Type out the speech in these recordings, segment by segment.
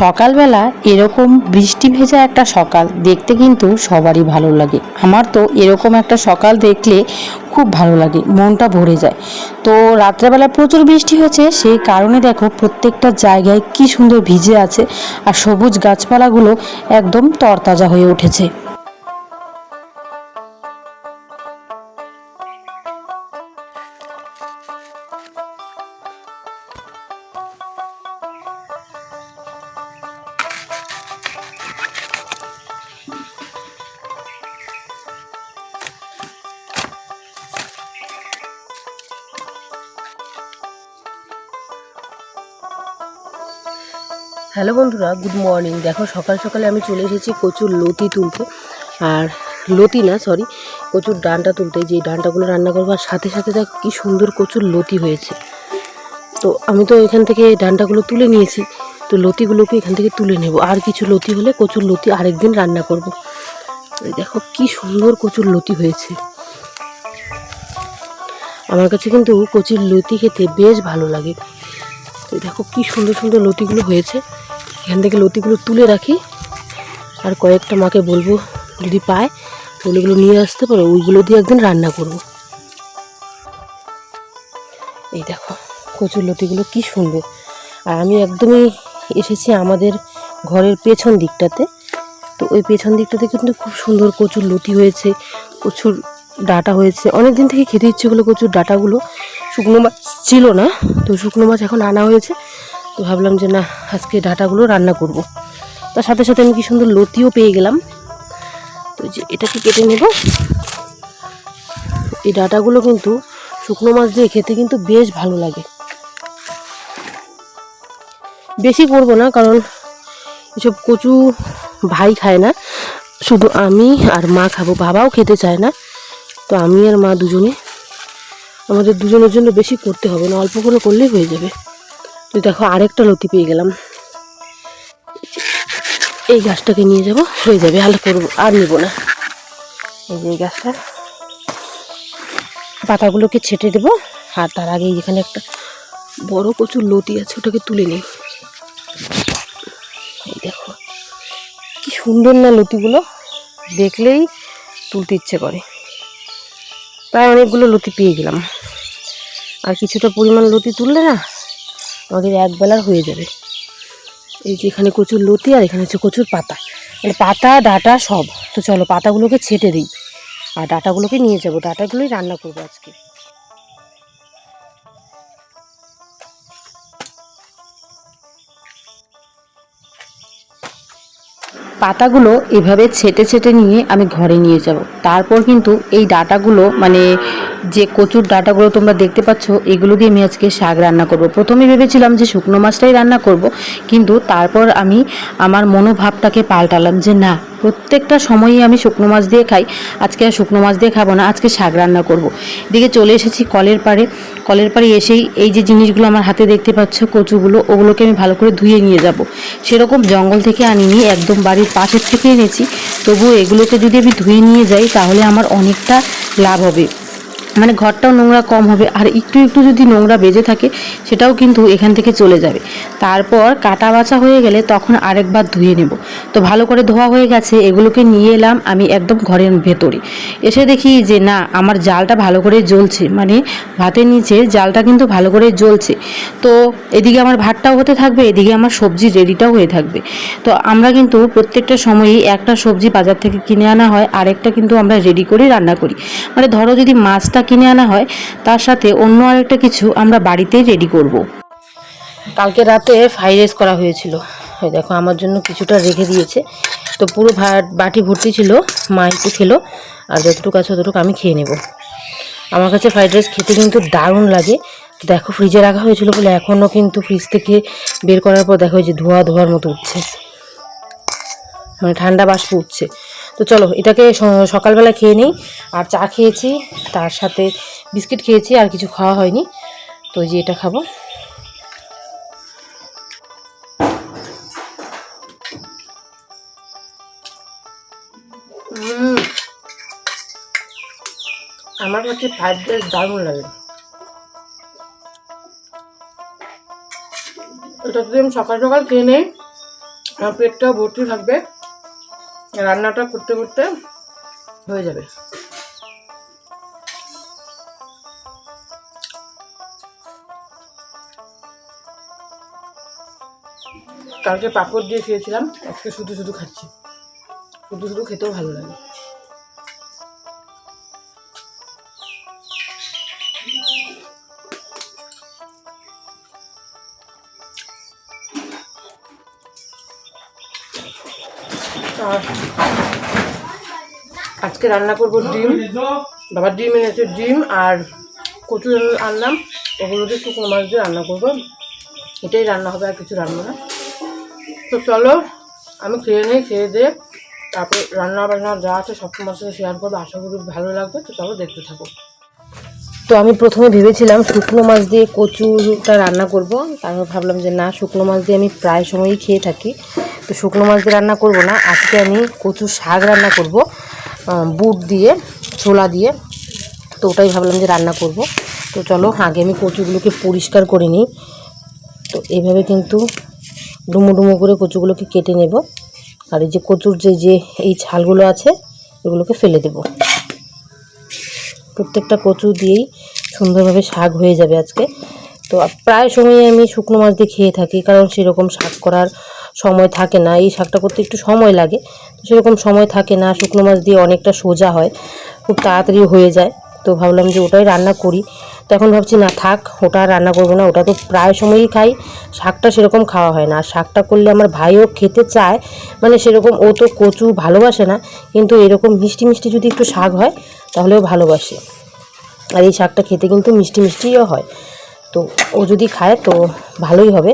সকালবেলা এরকম বৃষ্টি ভেজা একটা সকাল দেখতে কিন্তু সবারই ভালো লাগে। আমার তো এরকম একটা সকাল দেখলে খুব ভালো লাগে, মনটা ভরে যায়। তো রাত্রেবেলা প্রচুর বৃষ্টি হয়েছে, সেই কারণে দেখো প্রত্যেকটা জায়গায় কি সুন্দর ভিজে আছে আর সবুজ গাছপালাগুলো একদম তরতাজা হয়ে উঠেছে। হ্যালো বন্ধুরা, গুড মর্নিং। দেখো, সকাল সকালে আমি চলে এসেছি কচুর লতি তুলতে। আর লতি না সরি কচুর ডানটা তুলতে। যে ডানটাগুলো রান্না করব, আর সাথে সাথে দেখো কী সুন্দর কচুর লতি হয়েছে। তো আমি তো এখান থেকে ডান্ডাগুলো তুলে নিয়েছি। তো লতিগুলোকে এখান থেকে তুলে নেব। আর কিছু লতি হলে কচুর লতি আরেকদিন রান্না করব। দেখো, কি সুন্দর কচুর লতি হয়েছে। আমার কাছে কিন্তু কচুর লতি খেতে বেশ ভালো লাগে। দেখো, কি সুন্দর সুন্দর লতিগুলো হয়েছে। এখান থেকে লতিগুলো তুলে রাখি। আর কয়েকটা মাকে বলব, যদি পায় ওগুলো নিয়ে আসতে পারো। ওইগুলো দিয়ে একদিন রান্না করব। এই দেখো, কচুর লতিগুলো কি সুন্দর। আর আমি একদমই এসেছি আমাদের ঘরের পেছন দিকটাতে। তো ওই পেছন দিকটাতে কিন্তু খুব সুন্দর কচুর লতি হয়েছে, কচুর ডাটা হয়েছে। অনেক দিন থেকে খেতে ইচ্ছে হলো কচুর ডাটাগুলো। শুকনো মাছ ছিল না, তো শুকনো মাছ এখন আনা হয়েছে। তো ভাবলাম যে না, আজকে ডাটাগুলো রান্না করব। তার সাথে সাথে আমি কি সুন্দর লতিও পেয়ে গেলাম। তো যে এটাকে কেটে নেব। এই ডাটাগুলো কিন্তু শুকনো মাছ দিয়ে খেতে কিন্তু বেশ ভালো লাগে। বেশি করব না, কারণ এসব কচু ভাই খায় না। শুধু আমি আর মা খাব, বাবাও খেতে চায় না। তো আমি আর মা দুজনে, আমাদের দুজনের জন্য বেশি করতে হবে না, অল্প করে করলেই হয়ে যাবে। তো দেখো আরেকটা লতি পেয়ে গেলাম। এই গাছটাকে নিয়ে যাব, হয়ে যাবে আর করব, আর নিব না। এই যে এই গাছটা। পাতাগুলোকে ছেটে দেবো, আর তার আগে এখানে একটা বড় কচুর লতি আছে, ওটাকে তুলে নিই। দেখো, কি সুন্দর না লতিগুলো, দেখলেই তুলতে ইচ্ছে করে। প্রায় অনেকগুলো লতি পেয়ে গেলাম। আর কিছুটা পরিমাণ লতি তুললে না আমাদের এক বেলার হয়ে যাবে। এই যে এখানে কচুর লতি আর এখানে হচ্ছে কচুর পাতা। মানে পাতা, ডাটা সব। তো চলো পাতাগুলোকে ছেটে দিই। আর ডাটাগুলোকে নিয়ে যাব। ডাটাগুলোই রান্না করব আজকে। পাতাগুলো এভাবে ছেটে ছেটে নিয়ে আমি ঘরে নিয়ে যাব। তারপর কিন্তু এই ডাটাগুলো মানে যে কচুর ডাটাগুলো তোমরা দেখতে পাচ্ছ এগুলো দিয়ে আমি আজকে শাক রান্না করব। প্রথমে ভেবেছিলাম যে শুকনো মাছটাই রান্না করব, কিন্তু তারপর আমি আমার মনোভাবটাকে পাল্টালাম যে না, প্রত্যেকটা সময়ই আমি শুকনো মাছ দিয়ে খাই, আজকে আর শুকনো মাছ দিয়ে খাব না, আজকে শাক রান্না করব। এদিকে চলে এসেছি কলের পাড়ে। কলের পাড়ে এসেই এই যে জিনিসগুলো আমার হাতে দেখতে পাচ্ছ, কচুগুলো, ওগুলোকে আমি ভালো করে ধুয়ে নিয়ে যাব। সেরকম জঙ্গল থেকে আনিনি, একদম বাড়ির পাশের থেকে এনেছি। তবুও এগুলোকে যদি আমি ধুয়ে নিয়ে যাই, তাহলে আমার অনেকটা লাভ হবে। মানে ঘরটাও নোংরা কম হবে, আর একটু একটু যদি নোংরা বেজে থাকে, সেটাও কিন্তু এখান থেকে চলে যাবে। তারপর কাটা বাছা হয়ে গেলে তখন আরেকবার ধুয়ে নেব। তো ভালো করে ধোয়া হয়ে গেছে, এগুলোকে নিয়ে এলাম আমি একদম ঘরের ভেতরে। এসে দেখি যে না, আমার জালটা ভালো করে জ্বলছে মানে ভাতের নিচে জালটা কিন্তু ভালো করে জ্বলছে। তো এদিকে আমার ভাতটাও হতে থাকবে, এদিকে আমার সবজি রেডিটাও হয়ে থাকবে। তো আমরা কিন্তু প্রত্যেকটা সময়ই একটা সবজি বাজার থেকে কিনে আনা হয়, আরেকটা কিন্তু আমরা রেডি করে রান্না করি। মানে ধরো যদি মাছটা কিনে আনা হয়, তার সাথে অন্য আরেকটা কিছু আমরা বাড়িতেই রেডি করব। কালকে রাতে ফ্রাইড রাইস করা হয়েছিল। ওই দেখো, আমার জন্য কিছুটা রেখে দিয়েছে। তো পুরো ভাত বাটি ভর্তি ছিল, মা একটু খেলো, আর যতটুকু আছে ততটুকু আমি খেয়ে নেব। আমার কাছে ফ্রাইড রাইস খেতে কিন্তু দারুণ লাগে। দেখো ফ্রিজে রাখা হয়েছিল বলে এখনও কিন্তু ফ্রিজ থেকে বের করার পর দেখো যে ধোয়া ধোয়ার মতো উঠছে। মানে ঠান্ডা বাষ্প উঠছে। তো চলো, এটাকে সকালবেলা খেয়ে নিই, আর চা খেয়েছি, তার সাথে বিস্কিট খেয়েছি, আর কিছু খাওয়া হয়নি। তো যে এটা খাব। আমার কাছে ফ্রাইড রাইস দারুণ লাগে। এটা যদি আমি সকাল সকাল খেয়ে নেই, আমার পেটটাও ভর্তি থাকবে। রান্নাটা করতে করতে হয়ে যাবে। কালকে পাঁপড় দিয়ে খেয়েছিলাম, আজকে শুধু শুধু খাচ্ছি। শুধু শুধু খেতেও ভালো লাগে। রান্না করব ডিম। বাবা ডিম এনেছে, ডিম আর কচু আনলাম। ওগুলো দিয়ে শুকনো মাছ দিয়ে রান্না করব। এটাই রান্না হবে, আর কিছু রান্না না। তো চলো, আমি খেয়ে নিই, খেয়ে দিয়ে তারপর রান্না বান্না যা আছে সব তোমার সাথে শেয়ার করব, আশা করি ভালো লাগবে। তো চলো, দেখতে থাকো। তো আমি প্রথমে ভেবেছিলাম শুকনো মাছ দিয়ে কচুটা রান্না করব। তারপর ভাবলাম যে না, শুকনো মাছ দিয়ে আমি প্রায় সময়ই খেয়ে থাকি। তো শুকনো মাছ দিয়ে রান্না করব না, আজকে আমি কচু শাক রান্না করব। বুট দিয়ে, ছোলা দিয়ে। তো ওটাই ভাবলাম যে রান্না করব। তো চলো, আগে আমি কচুগুলোকে পরিষ্কার করে নিই। তো এইভাবে কিন্তু ডুমো ডুমো করে কচুগুলোকে কেটে নেব। আর এই যে কচুর যে যে এই ছালগুলো আছে, এগুলোকে ফেলে দেব। প্রত্যেকটা কচু দিয়েই সুন্দরভাবে শাক হয়ে যাবে আজকে। তো প্রায় সময় আমি শুকনো মাছ দিয়ে খেয়ে থাকি, কারণ সেরকম শাক করার সময় থাকে না, এই শাকটা করতে একটু সময় লাগে। তো সেরকম সময় থাকে না, শুকনো মাছ দিয়ে অনেকটা সোজা হয়, খুব তাড়াতাড়ি হয়ে যায়। তো ভাবলাম যে ওটাই রান্না করি। তো এখন ভাবছি, না থাক, ওটা রান্না করব না, ওটা তো প্রায় সময়ই খাই। শাকটা সেরকম খাওয়া হয় না, আর শাকটা করলে আমার ভাইও খেতে চায়। মানে সেরকম ও তো কচু ভালোবাসে না, কিন্তু এরকম মিষ্টি মিষ্টি যদি একটু শাক হয়, তাহলেও ভালোবাসে। আর এই শাকটা খেতে কিন্তু মিষ্টি মিষ্টিও হয়। তো ও যদি খায়, তো ভালোই হবে।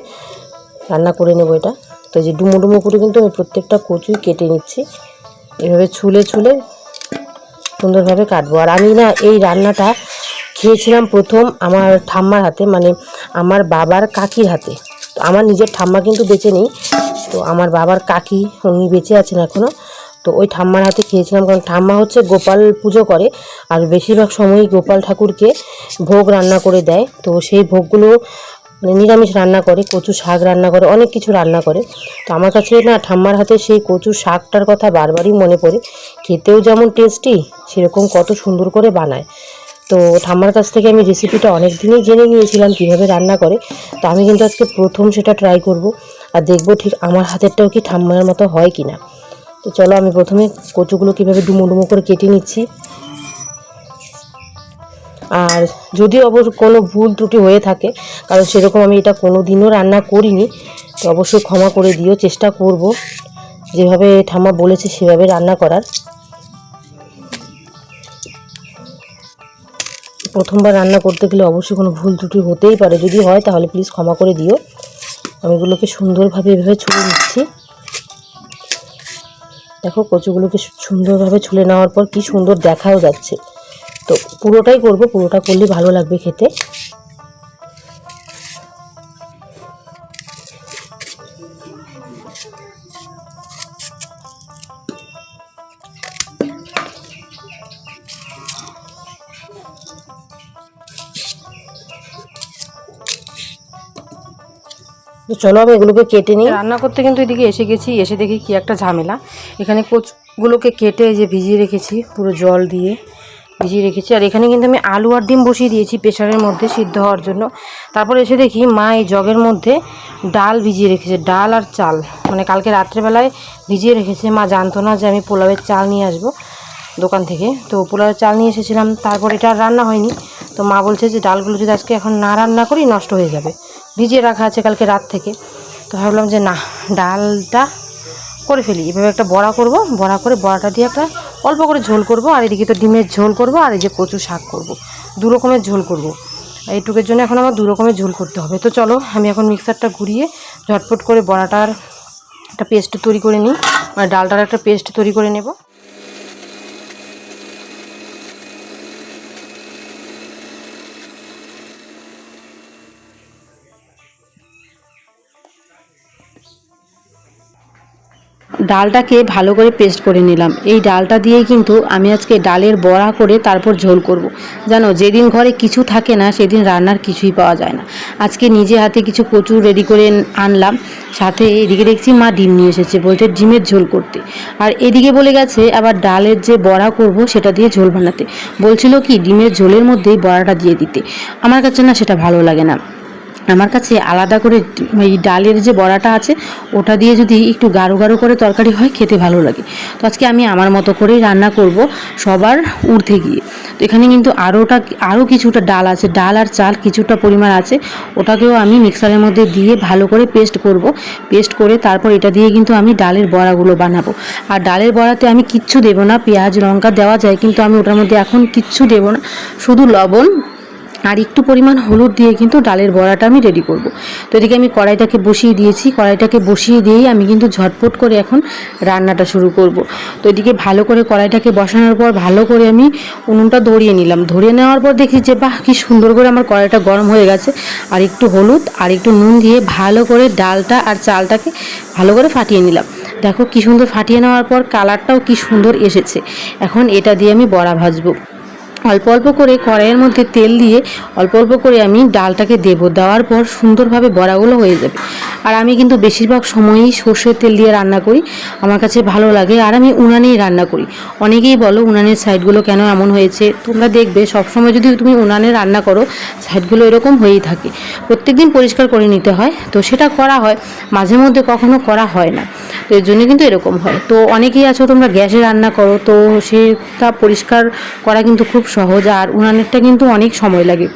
রান্না করে নেব এটা। তো যে ডুমো ডুমো করে কিন্তু আমি প্রত্যেকটা কচুই কেটে নিচ্ছি। এভাবে ছুলে ছুলে সুন্দরভাবে কাটবো। আর আমি না এই রান্নাটা খেয়েছিলাম প্রথম আমার ঠাম্মার হাতে মানে আমার বাবার কাকির হাতে। তো আমার নিজের ঠাম্মা কিন্তু বেঁচে নেই, তো আমার বাবার কাকি উনি বেঁচে আছেন এখনও তো ওই ঠাম্মার হাতে খেয়েছিলাম, কারণ ঠাম্মা হচ্ছে গোপাল পুজো করে, আর বেশিরভাগ সময়ই গোপাল ঠাকুরকে ভোগ রান্না করে দেয়। তো সেই ভোগগুলো মানে নিরামিষ রান্না করে, কচু শাক রান্না করে, অনেক কিছু রান্না করে। তো আমার কাছে না, ঠাম্মার হাতে সেই কচু শাকটার কথা বারবারই মনে পড়ে। খেতেও যেমন টেস্টি সেরকম কত সুন্দর করে বানায়। তো ঠাম্মার কাছ থেকে আমি রেসিপিটা অনেক দিনই জেনে নিয়েছিলাম কীভাবে রান্না করে। তো আমি কিন্তু আজকে প্রথম সেটা ট্রাই করব আর দেখব ঠিক আমার হাতেরটাও কি ঠাম্মার মতো হয় কি না তো চলো আমি প্রথমে কচুগুলো কীভাবে ডুমো ডুমো করে কেটে নিচ্ছি। আর যদি অবশ্য কোনো ভুল ত্রুটি হয়ে থাকে, কারণ সেরকম আমি এটা কোনো দিনও রান্না করিনি, তো অবশ্যই ক্ষমা করে দিও, চেষ্টা করব। যেভাবে ঠাম্মা বলেছে সেভাবে রান্না করার। প্রথমবার রান্না করতে গেলে অবশ্যই কোনো ভুল ত্রুটি হতেই পারে। যদি হয় তাহলে প্লিজ ক্ষমা করে দিও। আমি এগুলোকে সুন্দরভাবে এভাবে ছুলে নিচ্ছি। দেখো কচুগুলোকে সুন্দরভাবে ছুলে নেওয়ার পর কি সুন্দর দেখাও যাচ্ছে। তো পুরোটাই করব, পুরোটা করলে ভালো লাগবে খেতে। চলো আমি এগুলোকে কেটে নিই। রান্না করতে কিন্তু এদিকে এসে গেছি, এসে দেখি কি একটা ঝামেলা। এখানে কোচগুলোকে কেটে যে ভিজিয়ে রেখেছি পুরো জল দিয়ে। ভিজিয়ে রেখেছি। আর এখানে কিন্তু আমি আলু আর ডিম বসিয়ে দিয়েছি প্রেশারের মধ্যে সিদ্ধ হওয়ার জন্য। তারপর এসে দেখি মা এই জগের মধ্যে ডাল ভিজিয়ে রেখেছে, ডাল আর চাল। মানে কালকে রাত্রেবেলায় ভিজিয়ে রেখেছে। মা জানতো না যে আমি পোলাওয়ের চাল নিয়ে আসব দোকান থেকে। তো পোলাওয়ের চাল নিয়ে এসেছিলাম, তারপর এটা রান্না হয়নি। তো মা বলছে যে ডালগুলো যদি আজকে এখন না রান্না করি, নষ্ট হয়ে যাবে। ভিজিয়ে রাখা আছে কালকে রাত থেকে। তো ভাবলাম যে না, ডালটা করে ফেলি। এভাবে একটা বড়া করব। বড়া করে বড়াটা দিয়ে একটা অল্প করে ঝোল করব, আর এদিকে তো ডিমের ঝোল করব, আর এই যে কচু শাক করব। দু রকমের ঝোল করব। এইটুকের জন্য এখন আমার দু রকমের ঝোল করতে হবে। তো চলো, আমি এখন মিক্সারটা ঘুরিয়ে ঝটপট করে বড়াটার একটা পেস্ট তৈরি করে নিই। মানে ডালটার একটা পেস্ট তৈরি করে নেব। ডালটাকে ভালো করে পেস্ট করে নিলাম। এই ডালটা দিয়ে কিন্তু আমি আজকে ডালের বড়া করে তারপর ঝোল করব। জানো, যেদিন ঘরে কিছু থাকে না, সেদিন রান্নার কিছুই পাওয়া যায় না। আজকে নিজে হাতে কিছু কচু রেডি করে আনলাম। সাথে এদিকে দেখছি মা ডিম নিয়ে এসেছে বলতে ডিমের ঝোল করতে। আর এদিকে বলে গেছে, আবার ডালের যে বড়া করব, সেটা দিয়ে ঝোল বানাতে। বলছিল কি, ডিমের ঝোলের মধ্যেই বড়াটা দিয়ে দিতে। আমার কাছে না সেটা ভালো লাগে না। আমার কাছে আলাদা করে এই ডালের যে বড়াটা আছে, ওটা দিয়ে যদি একটু গাঢ় গাঢ় করে তরকারি হয়, খেতে ভালো লাগে। তো আজকে আমি আমার মতো করেই রান্না করব সবার ঊর্ধ্বে গিয়ে। তো এখানে কিন্তু আরোটা আরও কিছুটা ডাল আছে। ডাল আর চাল কিছুটা পরিমাণ আছে। ওটাকেও আমি মিক্সারের মধ্যে দিয়ে ভালো করে পেস্ট করব। পেস্ট করে তারপর এটা দিয়ে কিন্তু আমি ডালের বড়াগুলো বানাবো। আর ডালের বড়াতে আমি কিচ্ছু দেবো না। পেঁয়াজ, লঙ্কা দেওয়া যায়, কিন্তু আমি ওটার মধ্যে এখন কিচ্ছু দেবো না। শুধু লবণ আর একটু পরিমাণ হলুদ দিয়ে কিন্তু ডালের বড়াটা আমি রেডি করব। তো এদিকে আমি কড়াইটাকে বসিয়ে দিয়েছি। কড়াইটাকে বসিয়ে দিয়েই আমি কিন্তু ঝটপট করে এখন রান্নাটা শুরু করব। তো এদিকে ভালো করে কড়াইটাকে বসানোর পর ভালো করে আমি উনুনটা ধরিয়ে নিলাম। ধরিয়ে নেওয়ার পর দেখি যে, বাহ, কি সুন্দর করে আমার কড়াইটা গরম হয়ে গেছে। আর একটু হলুদ আর একটু নুন দিয়ে ভালো করে ডালটা আর চালটাকে ভালো করে ফাটিয়ে নিলাম। দেখো কি সুন্দর ফাটিয়ে নেওয়ার পর কালারটাও কি সুন্দর এসেছে। এখন এটা দিয়ে আমি বড়া ভাজবো। অল্প অল্প করে কড়াইয়ের মধ্যে তেল দিয়ে অল্প অল্প করে আমি ডালটাকে দেব। দেওয়ার পর সুন্দরভাবে বড়াগুলো হয়ে যাবে। আর আমি কিন্তু বেশিরভাগ সময়ই সর্ষের তেল দিয়ে রান্না করি। আমার কাছে ভালো লাগে আর আমি উনানেই রান্না করি। অনেকেই বলো উনানের সাইডগুলো কেন এমন হয়েছে? তোমরা দেখবে সবসময় যদি তুমি উনানে রান্না করো, সাইডগুলো এরকম হয়েই থাকে। প্রত্যেকদিন পরিষ্কার করে নিতে হয়। তো সেটা করা হয়। মাঝে মধ্যে কখনো করা হয় না। তো এর জন্য কিন্তু এরকম হয়। তো অনেকেই আছো তোমরা গ্যাসে রান্না করো। তো সেটা পরিষ্কার করা কিন্তু খুব সহজ আর উনানেরটা কিন্তু অনেক সময় লাগে।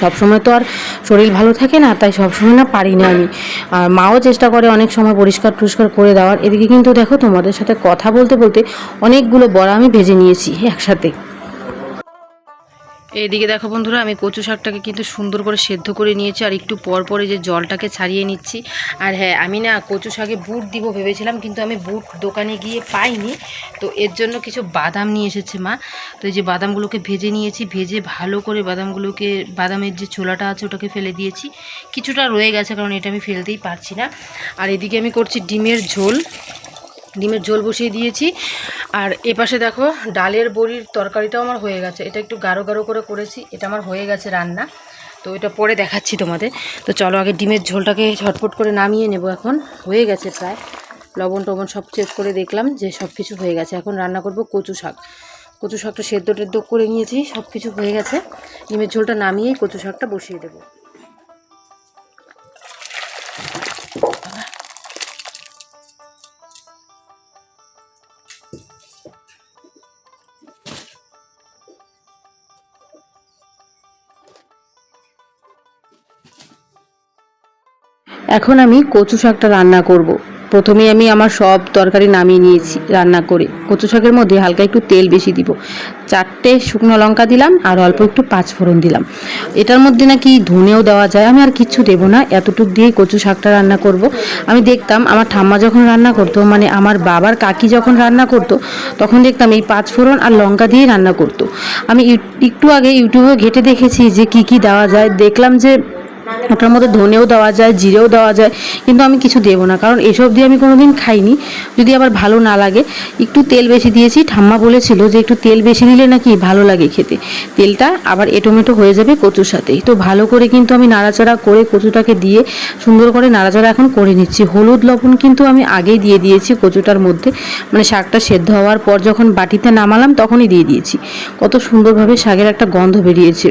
সবসময় তো আর শরীর ভালো থাকে না, তাই সবসময় না পারি না আমি। আর মাও চেষ্টা করে অনেক সময় পরিষ্কার টরিষ্কার করে দেওয়ার। এদিকে কিন্তু দেখো তোমাদের সাথে কথা বলতে বলতে অনেকগুলো বড়া আমি ভেজে নিয়েছি একসাথে। এইদিকে দেখো বন্ধুরা, আমি কচু শাকটাকে কিন্তু সুন্দর করে সেদ্ধ করে নিয়েছি আর একটু পর পরে যে জলটাকে ছাড়িয়ে নিচ্ছি। আর হ্যাঁ আমি না কচু শাকে বুট দিব ভেবেছিলাম, কিন্তু আমি বুট দোকানে গিয়ে পাইনি। তো এর জন্য কিছু বাদাম নিয়ে এসেছে মা। তো এই যে বাদামগুলোকে ভেজে নিয়েছি, ভেজে ভালো করে বাদামগুলোকে, বাদামের যে ছোলাটা আছে ওটাকে ফেলে দিয়েছি। কিছুটা রয়ে গেছে, কারণ এটা আমি ফেলতেই পারছি না। আর এদিকে আমি করছি ডিমের ঝোল। ডিমের ঝোল বসিয়ে দিয়েছি। আর এপাশে দেখো, ডালের বড়ির তরকারিটাও আমার হয়ে গেছে। এটা একটু গাঢ় গাঢ় করে করেছি, এটা আমার হয়ে গেছে রান্না। তো এটা পরে দেখাচ্ছি তোমাদের। তো চলো আগে ডিমের ঝোলটাকে ঝটপট করে নামিয়ে নেব এখন। হয়ে গেছে প্রায়। লবণ টবণ সব চেক করে দেখলাম যে সব কিছু হয়ে গেছে। এখন রান্না করব কচু শাক। কচু শাকটা সেদ্ধ টেদ্ধ করে নিয়েছি, সব কিছু হয়ে গেছে। ডিমের ঝোলটা নামিয়েই কচু শাকটা বসিয়ে দেবো। এখন আমি কচু শাকটা রান্না করব। প্রথমে আমি আমার সব তরকারি নামিয়ে নিয়েছি, রান্না করে। কচু শাকের মধ্যে হালকা একটু তেল বেশি দিব। চারটে শুকনো লঙ্কা দিলাম আর অল্প একটু পাঁচ ফোড়ন দিলাম। এটার মধ্যে নাকি ধনেও দেওয়া যায়, আমি আর কিচ্ছু দেবো না। এতটুক দিয়েই কচু শাকটা রান্না করব। আমি দেখতাম আমার ঠাম্মা যখন রান্না করতো মানে আমার বাবার কাকি যখন রান্না করতো, তখন দেখতাম এই পাঁচ ফোড়ন আর লঙ্কা দিয়েই রান্না করতো। আমি একটু আগে ইউটিউবে ঘেটে দেখেছি যে কি কি দেওয়া যায়। দেখলাম যে ওটার মধ্যে ধনেও দেওয়া যায়, জিরেও দেওয়া যায়, কিন্তু আমি কিছু দেবো না। কারণ এসব দিয়ে আমি কোনোদিন খাইনি। যদি আবার ভালো না লাগে, একটু তেল বেশি দিয়েছি, ঠাম্মা বলেছিল যে একটু তেল বেশি দিলে নাকি ভালো লাগে খেতে। তেলটা আবার এটোমেটো হয়ে যাবে কচুর সাথেই তো ভালো করে কিন্তু আমি নাড়াচাড়া করে কচুটাকে দিয়ে সুন্দর করে নাড়াচাড়া এখন করে নিচ্ছি। হলুদ, লবণ কিন্তু আমি আগেই দিয়ে দিয়েছি কচুটার মধ্যে। মানে শাকটা সেদ্ধ হওয়ার পর যখন বাটিতে নামালাম, তখনই দিয়ে দিয়েছি। কত সুন্দরভাবে শাকের একটা গন্ধ বেরিয়েছে।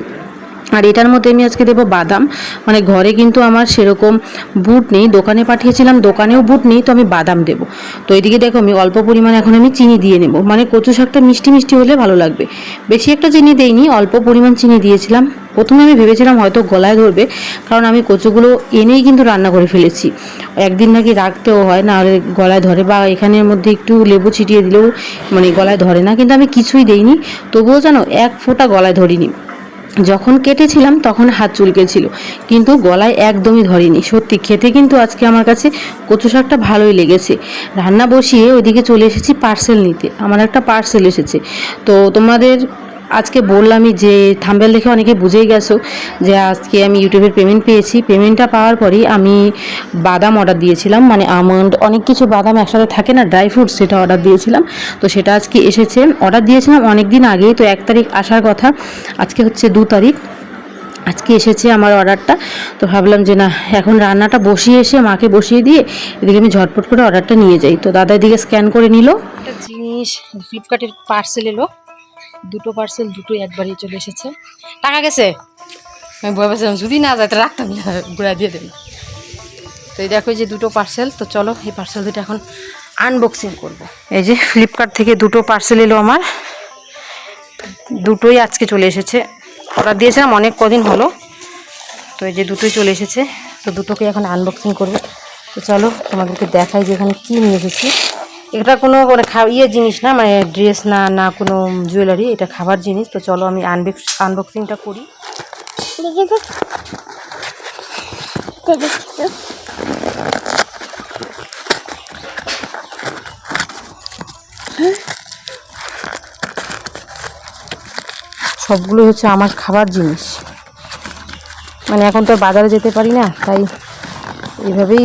আর এটার মধ্যে আমি আজকে দেবো বাদাম। মানে ঘরে কিন্তু আমার সেরকম বুট নেই। দোকানে পাঠিয়েছিলাম, দোকানেও বুট নেই, তো আমি বাদাম দেবো। তো এদিকে দেখো আমি অল্প পরিমাণে এখন আমি চিনি দিয়ে নেব। মানে কচু শাকটা মিষ্টি মিষ্টি হলে ভালো লাগবে। বেশি একটা চিনি দেইনি, অল্প পরিমাণ চিনি দিয়েছিলাম। প্রথমে আমি ভেবেছিলাম হয়তো গলায় ধরবে, কারণ আমি কচুগুলো এনেই কিন্তু রান্না করে ফেলেছি। একদিন নাকি রাখতেও হয়, না হলে গলায় ধরে বা এখানের মধ্যে একটু লেবু ছিটিয়ে দিলেও মানে গলায় ধরে না। কিন্তু আমি কিছুই দেইনি। তবুও জানো, এক ফোঁটা গলায় ধরিনি। যখন কেটেছিলাম তখন হাত চুলকেছিল, কিন্তু গলায় একদমই ধরেনি। সত্যি, খেতে কিন্তু আজকে আমার কাছে কচু শাকটা ভালোই লেগেছে। রান্না বসিয়ে ওইদিকে চলে এসেছি পার্সেল নিতে। আমার একটা পার্সেল এসেছে। তো তোমাদের আজকে বললামই যে থাম্বেল দেখে অনেকে বুঝেই গেছো যে আজকে আমি ইউটিউবের পেমেন্ট পেয়েছি। পেমেন্টটা পাওয়ার পরেই আমি বাদাম অর্ডার দিয়েছিলাম। মানে আমন্ড অনেক কিছু বাদাম একসাথে থাকে না, ড্রাই ফ্রুট সেটা অর্ডার দিয়েছিলাম। তো সেটা আজকে এসেছে। অর্ডার দিয়েছিলাম অনেক দিন আগেই, তো এক তারিখ আসার কথা। আজকে হচ্ছে দু তারিখ। আজকে এসেছে আমার অর্ডারটা। তো ভাবলাম যে না, এখন রান্নাটা বসিয়ে এসে মাকে বসিয়ে দিয়ে এদিকে আমি ঝটপট করে অর্ডারটা নিয়ে যাই। তো দাদা এদিকে স্ক্যান করে নিল। একটা জিনিস ফ্লিপকার্টের পার্সেল এলো। দুটো পার্সেল দুটোই একবারই চলে এসেছে। টাকা গেছে? আমি ভেবেছিলাম যদি না যায় তো রাখতাম না ঘুরা দিয়ে দেবেন তো এই দেখো যে দুটো পার্সেল তো চলো এই পার্সেল দুটো এখন আনবক্সিং করব। এই যে ফ্লিপকার্ট থেকে দুটো পার্সেল এলো আমার। দুটোই আজকে চলে এসেছে। অর্ডার দিয়েছিলাম, অনেক কদিন হলো। তো এই যে দুটোই চলে এসেছে। তো দুটোকে এখন আনবক্সিং করব। তো চলো তোমাদেরকে দেখাই যে এখানে কী নিয়ে এসেছি। এটা কোনো মানে ইয়ে জিনিস না মানে ড্রেস না না কোনো জুয়েলারি এটা খাবার জিনিস। তো চলো আমি আনবক্স আনবক্সিংটা করি। সবগুলো হচ্ছে আমার খাবার জিনিস। মানে এখন তো বাজারে যেতে পারি না, তাই এইভাবেই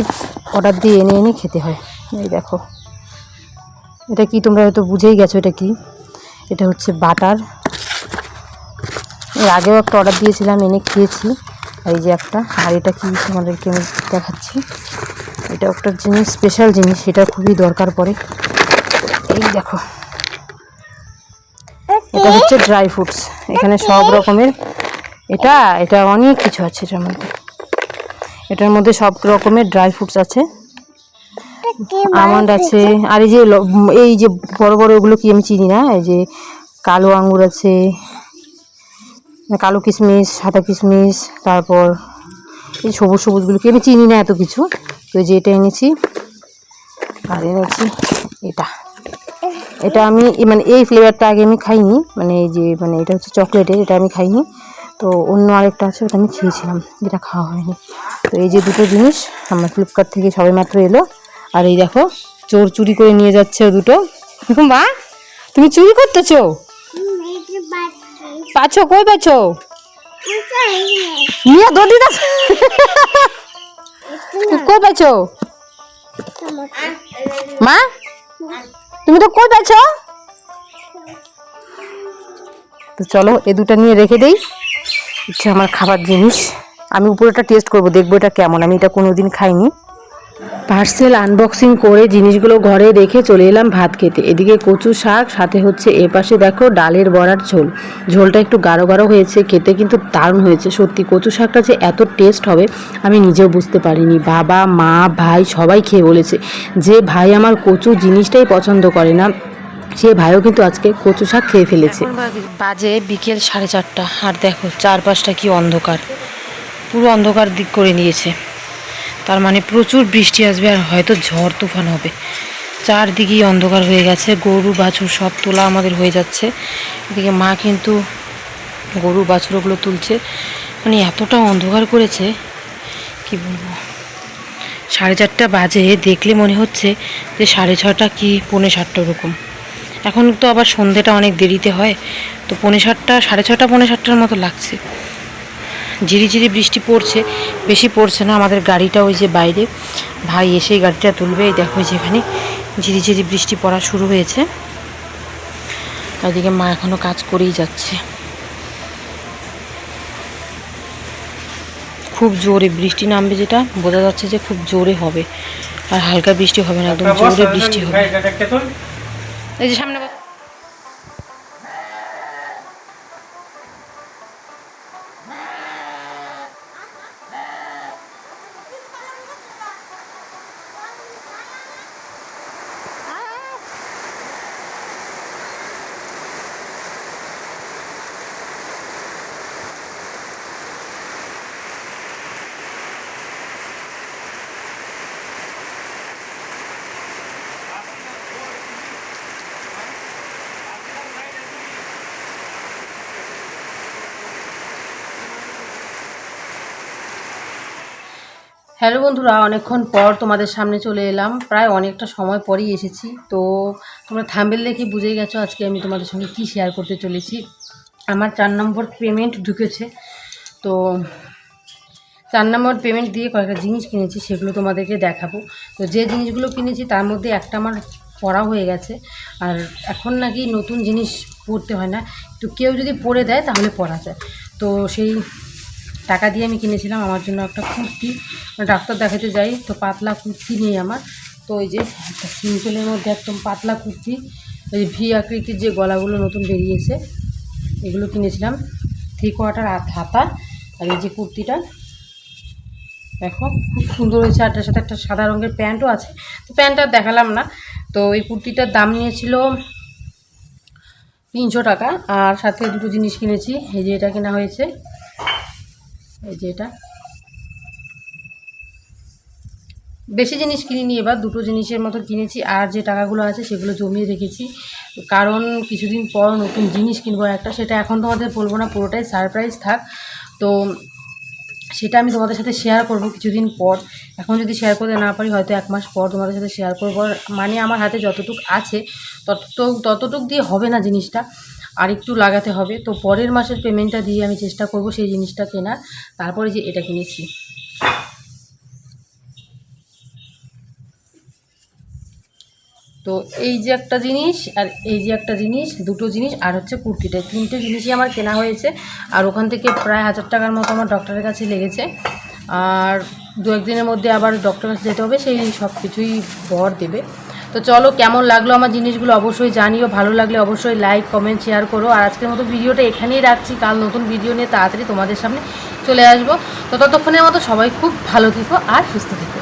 অর্ডার দিয়ে এনে এনে খেতে হয়। এই দেখো। এটা কি তোমরা হয়তো বুঝেই গেছো এটা কি? এটা হচ্ছে বাটার। এর আগেও একটা অর্ডার দিয়েছিলাম, এনে খেয়েছি। এই যে একটা, আর এটা কি তোমাদেরকে আমি দেখাচ্ছি। এটা একটা জিনিস স্পেশাল জিনিস এটা খুবই দরকার পড়ে। এই দেখো। এটা হচ্ছে ড্রাই ফ্রুটস এখানে সব রকমের, এটা এটা অনেক কিছু আছে এটার মধ্যে। এটার মধ্যে সব রকমের ড্রাই ফ্রুটস আছে। আমন্ড আছে। আর এই যে এই যে বড় বড় ওগুলো কি আমি চিনি না? এই যে কালো আঙ্গুর আছে কালো কিশমিশ সাদা কিশমিশ তারপর এই সবুজ সবুজগুলো কি? আমি চিনি না এত কিছু। তো যে এটা এনেছি। আর এনেছি এটা। এটা আমি মানে এই ফ্লেভারটা আগে আমি খাইনি। মানে এই যে মানে এটা হচ্ছে চকলেটের এটা আমি খাইনি। তো অন্য আরেকটা আছে ওটা আমি খেয়েছিলাম। যেটা খাওয়া হয়নি। তো এই যে দুটো জিনিস আমার ফ্লিপকার্ট থেকে সবে মাত্র এলো। আর এই দেখো, চোর চুরি করে নিয়ে যাচ্ছে দুটো। মা, তুমি চুরি করতেছো? পাচ্ছো, কই পাচ্ছো? নিয়ে দৌড়ি না কই পাচ্ছো? মা, তুমি তো কই পাচ্ছ? তো চলো, এ দুটো নিয়ে রেখে দেই। হচ্ছে আমার খাবার জিনিস। আমি উপরেটা টেস্ট করব, দেখব এটা কেমন। আমি এটা কোনোদিন খাইনি। পার্সেল আনবক্সিং করে জিনিসগুলো ঘরে রেখে চলে এলাম ভাত খেতে। এদিকে কচু শাক, সাথে হচ্ছে এ পাশে দেখো ডালের বড়ার ঝোল। ঝোলটা একটু গাঢ় গাঢ় হয়েছে, খেতে কিন্তু দারুণ হয়েছে। সত্যি, কচু শাকটা যে এত টেস্ট হবে, আমি নিজেও বুঝতে পারিনি। বাবা, মা, ভাই সবাই খেয়ে বলেছে, যে ভাই আমার কচু জিনিসটাই পছন্দ করে না, সে ভাইও কিন্তু আজকে কচু শাক খেয়ে ফেলেছে। বাজে বিকেল সাড়ে চারটা। আর দেখো, চারপাশটা কি অন্ধকার। পুরো অন্ধকার দিক করে নিয়েছে। তার মানে প্রচুর বৃষ্টি আসবে আর হয়তো ঝড় তুফান হবে। চারদিকেই অন্ধকার হয়ে গেছে, গরু, বাছুর সব তোলা আমাদের হয়ে যাচ্ছে। এদিকে মা কিন্তু গরু, বাছুরগুলো তুলছে। মানে এতটা অন্ধকার করেছে, কি বলব? সাড়ে চারটা বাজে, দেখলে মনে হচ্ছে যে সাড়ে ছটা কি পৌনে সাতটা ওরকম। এখন তো আবার সন্ধেটা অনেক দেরিতে হয়, তো পৌনে সাতটা, সাড়ে ছটা, পৌনে সাতটার মতো লাগছে। ঝিরিঝিরি বৃষ্টি পড়ছে বেশি পড়ছে না আমাদের গাড়িটা ওই যে বাইরে। ভাই এসেই গাড়িটা তুলবে এই দেখো যেখানে ঝিরিঝিরি বৃষ্টি পড়া শুরু হয়েছে। ওইদিকে মা এখনও কাজ করেই যাচ্ছে। খুব জোরে বৃষ্টি নামবে যেটা বোঝা যাচ্ছে যে খুব জোরে হবে। আর হালকা বৃষ্টি হবে না একদম জোরে বৃষ্টি হবে। এই যে সামনে হ্যালো বন্ধুরা, অনেকক্ষণ পর তোমাদের সামনে চলে এলাম। প্রায় অনেকটা সময় পরেই এসেছি। তো তোমরা থাম্বেল দেখে বুঝে গেছো আজকে আমি তোমাদের সঙ্গে কী শেয়ার করতে চলেছি। আমার চার নম্বর পেমেন্ট ঢুকেছে। তো চার নম্বর পেমেন্ট দিয়ে কয়েকটা জিনিস কিনেছি, সেগুলো তোমাদেরকে দেখাবো। তো যে জিনিসগুলো কিনেছি, তার মধ্যে একটা আমার পড়া হয়ে গেছে। আর এখন নাকি নতুন জিনিস পড়তে হয় না। তো কেউ যদি পড়ে দেয়, তাহলে পড়া যায়। তো সেই টাকা দিয়ে আমি কিনেছিলাম, আমার জন্য একটা কুর্তি। ডাক্তার দেখাতে যাই, তো পাতলা কুর্তি নেই আমার। তো ওই যে একটা সিম্পলের মধ্যে একদম পাতলা কুর্তি, ওই ভি আকৃতির যে গলাগুলো নতুন বেরিয়েছে, এগুলো কিনেছিলাম। থ্রি কোয়ার্টার আর হাতা, আর এই যে কুর্তিটা, দেখো, খুব সুন্দর হয়েছে। আর সাথে একটা সাদা রঙের প্যান্টও আছে। তো প্যান্টটা দেখালাম না। তো এই কুর্তিটার দাম নিয়েছিল তিনশো টাকা। আর সাথে দুটো জিনিস কিনেছি, এই যে এটা কেনা হয়েছে। এই যে এটা। বেশি জিনিস কিনিনি এবার, দুটো জিনিসের মতো কিনেছি, আর যে টাকাগুলো আছে সেগুলো জমিয়ে রেখেছি। কারণ কিছুদিন পর নতুন জিনিস কিনবো একটা, সেটা এখন তোমাদের বলব না, পুরোটাই সারপ্রাইজ থাক। তো সেটা আমি তোমাদের সাথে শেয়ার করব কিছুদিন পর। এখন যদি শেয়ার করতে না পারি, হয়তো এক মাস পর তোমাদের সাথে শেয়ার করব। মানে আমার হাতে যতটুক আছে তত ততটুক দিয়ে হবে না জিনিসটা। আর একটু লাগাতে হবে। তো পরের মাসের পেমেন্টটা দিয়ে আমি চেষ্টা করব সেই জিনিসটা কেনার। তারপরে যে এটা কিনেছি। তো এই যে একটা জিনিস আর এই যে একটা জিনিস, দুটো জিনিস আর হচ্ছে কুর্তিটা। তিনটে জিনিসই আমার কেনা হয়েছে। আর ওখান থেকে প্রায় হাজার টাকার মতো আমার ডক্টরের কাছে লেগেছে। আর দু একদিনের মধ্যে আবার ডক্টরের কাছে যেতে হবে, সেই সব কিছুই বর দেবে। তো চলো কেমন লাগল আমার জিনিসগুলো অবশ্যই জানিও, ভালো লাগলে অবশ্যই লাইক কমেন্ট শেয়ার করো। আর আজকের মতো ভিডিওটা এখানেই রাখছি। কাল নতুন ভিডিও নিয়ে তাড়াতাড়ি তোমাদের সামনে চলে আসব। তো ততক্ষণের মতো সবাই খুব ভালো থেকো আর সুস্থ থেকো।